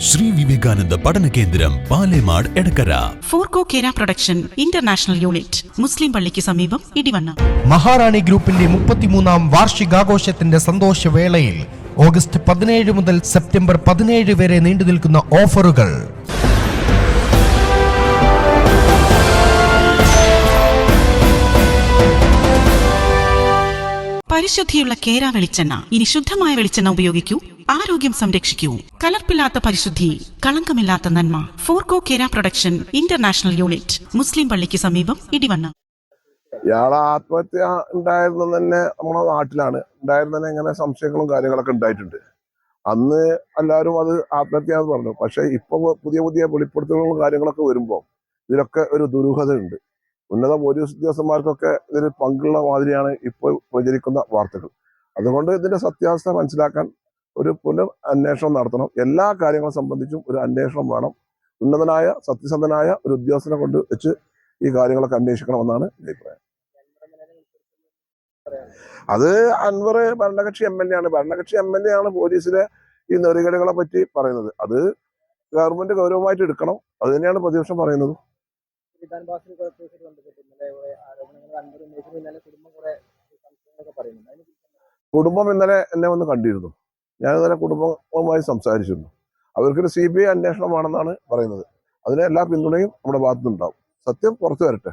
Shri Vivekananda പഠന കേന്ദ്രം Palemad Edakkara. Forco Kera production international unit മുസ്ലിം പള്ളിക്ക് സമീപം ഇടിവണ്ണ. മഹാറാണി ഗ്രൂപ്പിന്റെ മുപ്പത്തിമൂന്നാം വാർഷികാഘോഷത്തിന്റെ സന്തോഷവേളയിൽ ഓഗസ്റ്റ് പതിനേഴ് മുതൽ സെപ്റ്റംബർ പതിനേഴ് വരെ നീണ്ടു നിൽക്കുന്ന ഓഫറുകൾ. പരിശുദ്ധിയുള്ള കേര വെളിച്ചെണ്ണ. ഇനി ശുദ്ധമായ വെളിച്ചെണ്ണ ഉപയോഗിക്കൂ. ആരോഗ്യം സംരക്ഷിക്കൂ. കലർപ്പില്ലാത്ത പരിശുദ്ധി കളങ്കമില്ലാത്ത നന്മ. Forco Kera production international unit മുസ്ലിം പള്ളിക്ക് സമീപം ഇടിവണ്ണ. ഇയാളെ ആത്മഹത്യ ഉണ്ടായിരുന്നത് തന്നെ നമ്മുടെ നാട്ടിലാണ്. ഉണ്ടായിരുന്ന ഇങ്ങനെ സംശയങ്ങളും കാര്യങ്ങളൊക്കെ ഉണ്ടായിട്ടുണ്ട്. അന്ന് എല്ലാവരും അത് ആത്മഹത്യ എന്ന് പറഞ്ഞു. പക്ഷെ ഇപ്പൊ പുതിയ പുതിയ വെളിപ്പെടുത്തലുകളും കാര്യങ്ങളൊക്കെ വരുമ്പോൾ ഇതിലൊക്കെ ഒരു ദുരൂഹതയുണ്ട്. ഉന്നത പോലീസ് ഉദ്യോഗസ്ഥന്മാർക്കൊക്കെ ഇതിൽ പങ്കുള്ള മാതിരിയാണ് ഇപ്പോൾ പ്രചരിക്കുന്ന വാർത്തകൾ. അതുകൊണ്ട് ഇതിന്റെ സത്യാവസ്ഥ മനസ്സിലാക്കാൻ ഒരു പുനർ അന്വേഷണം നടത്തണം. എല്ലാ കാര്യങ്ങളും സംബന്ധിച്ചും ഒരു അന്വേഷണം വേണം. ഉന്നതനായ സത്യസന്ധനായ ഒരു ഉദ്യോഗസ്ഥനെ കൊണ്ട് വെച്ച് ഈ കാര്യങ്ങളൊക്കെ അന്വേഷിക്കണമെന്നാണ് അഭിപ്രായം. അത് അൻവർ ഭരണകക്ഷി എം എൽ എ ആണ്. ഭരണകക്ഷി എം എൽ എ ആണ് പോലീസിലെ ഈ നെറികടികളെ പറ്റി പറയുന്നത്. അത് ഗവൺമെന്റ് ഗൗരവമായിട്ട് എടുക്കണം. അത് തന്നെയാണ് പ്രതിപക്ഷം പറയുന്നത്. കുടുംബം ഇന്നലെ എന്നെ വന്ന് കണ്ടിരുന്നു. ഞാൻ ഇന്നലെ കുടുംബവുമായി സംസാരിച്ചിരുന്നു. അവർക്കൊരു സി ബി ഐ അന്വേഷണമാണെന്നാണ് പറയുന്നത്. അതിന് എല്ലാ പിന്തുണയും നമ്മുടെ ഭാഗത്തുനിന്നുണ്ടാവും. സത്യം പുറത്തു വരട്ടെ.